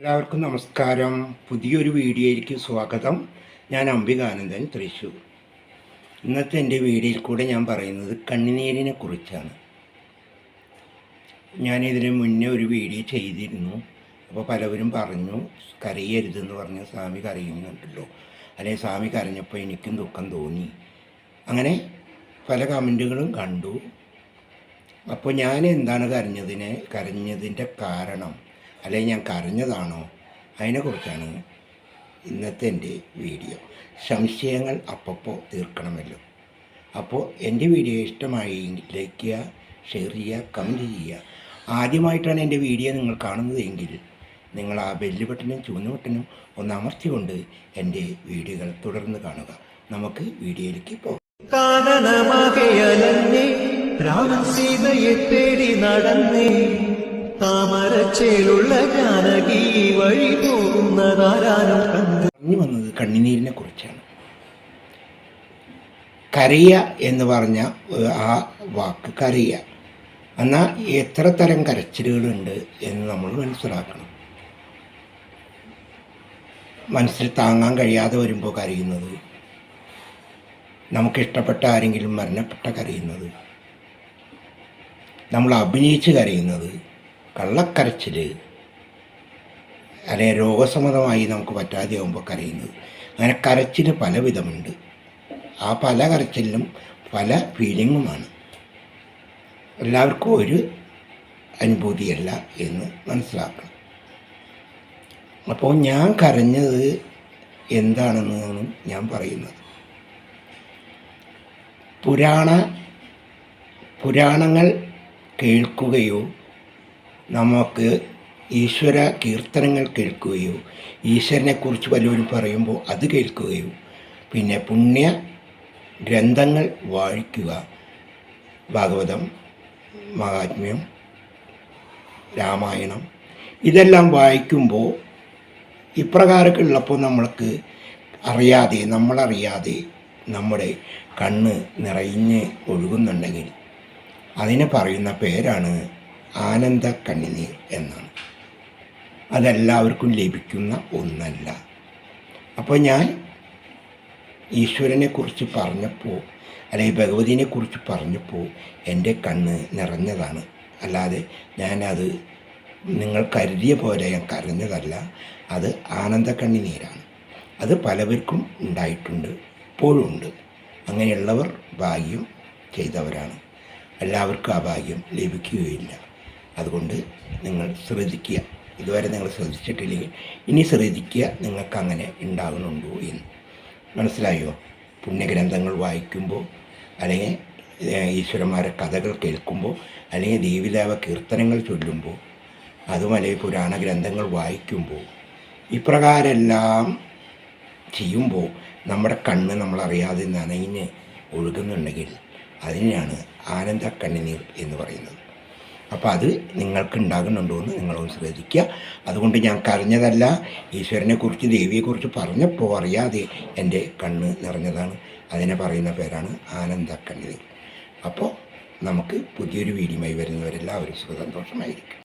എല്ലാവർക്കും നമസ്കാരം. പുതിയൊരു വീഡിയോയിലേക്ക് സ്വാഗതം. ഞാൻ അംബികാനന്ദൻ തൃശ്ശൂർ. ഇന്നത്തെ എന്റെ വീഡിയോയിൽ കൂടെ ഞാൻ പറയുന്നത് കണ്ണുനീരിനെ കുറിച്ചാണ്. ഞാനിതിന് മുന്നേ ഒരു വീഡിയോ ചെയ്തിരുന്നു. അപ്പോൾ പലവരും പറഞ്ഞു കരയരുതെന്ന് പറഞ്ഞ് സ്വാമി കരയുന്നുണ്ടല്ലോ. അല്ലെങ്കിൽ സ്വാമി കരഞ്ഞപ്പോൾ എനിക്കും ദുഃഖം തോന്നി. അങ്ങനെ പല കമന്റുകളും കണ്ടു. അപ്പോൾ ഞാൻ എന്താണ് കരഞ്ഞതിനെ കരഞ്ഞതിന്റെ കാരണം? അല്ലെങ്കിൽ ഞാൻ കരഞ്ഞതാണോ? അതിനെക്കുറിച്ചാണ് ഇന്നത്തെ എന്റെ വീഡിയോ. സംശയങ്ങൾ അപ്പപ്പോൾ തീർക്കണമല്ലോ. അപ്പോൾ എന്റെ വീഡിയോ ഇഷ്ടമായി ലൈക്ക് ചെയ്യുക ഷെയർ ചെയ്യുക കമന്റ് ചെയ്യുക. ആദ്യമായിട്ടാണ് എന്റെ വീഡിയോ നിങ്ങൾ കാണുന്നതെങ്കിൽ നിങ്ങൾ ആ ബെല്ല് ബട്ടനും ചുവന്ന ബട്ടനും ഒന്ന് അമർത്തിക്കൊണ്ട് എന്റെ വീഡിയോകൾ തുടർന്ന് കാണുക. നമുക്ക് വീഡിയോയിലേക്ക് പോകാം നടന്നേ. താമരച്ചേലുള്ള വഴി വന്നത് കണ്ണിനീരിനെ കുറിച്ചാണ്. കരയ എന്ന് പറഞ്ഞ ആ വാക്ക് കരയ. എന്നാൽ എത്ര തരം കരച്ചിലുകളുണ്ട് എന്ന് നമ്മൾ മനസ്സിലാക്കണം. മനസ്സിൽ താങ്ങാൻ കഴിയാതെ വരുമ്പോൾ കരയുന്നത് നമുക്കിഷ്ടപ്പെട്ട ആരെങ്കിലും മരണപ്പെട്ട കരയുന്നത് നമ്മൾ അഭിനയിച്ച് കരയുന്നത് കള്ളക്കരച്ചിൽ അല്ലെങ്കിൽ രോഗസമ്മതമായി നമുക്ക് പറ്റാതെയാകുമ്പോൾ കരയുന്നത്. അങ്ങനെ കരച്ചിൽ പല വിധമുണ്ട് ആ പല കരച്ചിലും പല ഫീലിങ്ങുമാണ് എല്ലാവർക്കും ഒരു അനുഭൂതിയല്ല എന്ന് മനസ്സിലാക്കണം. അപ്പോൾ ഞാൻ കരഞ്ഞത് എന്താണെന്നാണ് ഞാൻ പറയുന്നത്. പുരാണ പുരാണങ്ങൾ കേൾക്കുകയോ നമുക്ക് ഈശ്വര കീർത്തനങ്ങൾ കേൾക്കുകയോ ഈശ്വരനെക്കുറിച്ച് വല്ലവരും പറയുമ്പോൾ അത് കേൾക്കുകയോ പിന്നെ പുണ്യ ഗ്രന്ഥങ്ങൾ വായിക്കുക ഭാഗവതം മഹാത്മ്യം രാമായണം ഇതെല്ലാം വായിക്കുമ്പോൾ ഇപ്രകാരമൊക്കെ ഉള്ളപ്പോൾ നമ്മൾക്ക് അറിയാതെ നമ്മളറിയാതെ നമ്മുടെ കണ്ണ് നിറഞ്ഞ് ഒഴുകുന്നുണ്ടെങ്കിൽ അതിനെ പറയുന്ന പേരാണ് ആനന്ദ കണ്ണിനീർ എന്നാണ്. അതെല്ലാവർക്കും ലഭിക്കുന്ന ഒന്നല്ല. അപ്പോൾ ഞാൻ ഈശ്വരനെക്കുറിച്ച് പറഞ്ഞപ്പോൾ അല്ലെങ്കിൽ ഭഗവതിനെക്കുറിച്ച് പറഞ്ഞപ്പോൾ എന്റെ കണ്ണ് നിറഞ്ഞതാണ്. അല്ലാതെ ഞാനത് നിങ്ങൾ കരുതിയ പോലെ ഞാൻ കരഞ്ഞതല്ല. അത് ആനന്ദ കണ്ണിനീരാണ് അത് പലവർക്കും ഉണ്ടായിട്ടുണ്ട്. ഇപ്പോഴും ഉണ്ട്. അങ്ങനെയുള്ളവർ ഭാഗ്യം ചെയ്തവരാണ്. എല്ലാവർക്കും ആ ഭാഗ്യം ലഭിക്കുകയില്ല. അതുകൊണ്ട് നിങ്ങൾ ശ്രദ്ധിക്കുക. ഇതുവരെ നിങ്ങൾ ശ്രദ്ധിച്ചിട്ടില്ലെങ്കിൽ ഇനി ശ്രദ്ധിക്കുക നിങ്ങൾക്ക് അങ്ങനെ ഉണ്ടാകുന്നുണ്ടോ എന്ന്. മനസ്സിലായോ? പുണ്യഗ്രന്ഥങ്ങൾ വായിക്കുമ്പോൾ അല്ലെങ്കിൽ ഈശ്വരന്മാരെ കഥകൾ കേൾക്കുമ്പോൾ അല്ലെങ്കിൽ ദേവിദേവ കീർത്തനങ്ങൾ ചൊല്ലുമ്പോൾ അതും അല്ലെങ്കിൽ പുരാണ ഗ്രന്ഥങ്ങൾ വായിക്കുമ്പോൾ ഇപ്രകാരമെല്ലാം ചെയ്യുമ്പോൾ നമ്മുടെ കണ്ണ് നമ്മളറിയാതെ നനയിന് ഒഴുകുന്നുണ്ടെങ്കിൽ അതിനെയാണ് ആനന്ദ കണ്ണുനീർ എന്ന് പറയുന്നത്. അപ്പോൾ അത് നിങ്ങൾക്ക് ഉണ്ടാകുന്നുണ്ടോ എന്ന് നിങ്ങളൊന്ന് ശ്രദ്ധിക്കുക. അതുകൊണ്ട് ഞാൻ കരഞ്ഞതല്ല ഈശ്വരനെക്കുറിച്ച് ദേവിയെക്കുറിച്ച് പറഞ്ഞപ്പോൾ അറിയാതെ എന്റെ കണ്ണ് നിറഞ്ഞതാണ്. അതിനെ പറയുന്ന പേരാണ് ആനന്ദ കണ്ണുനീർ അപ്പോൾ നമുക്ക് പുതിയൊരു വീഡിയോയുമായി വരുന്നവരെല്ലാവരും സുഖസന്തോഷമായിരിക്കും.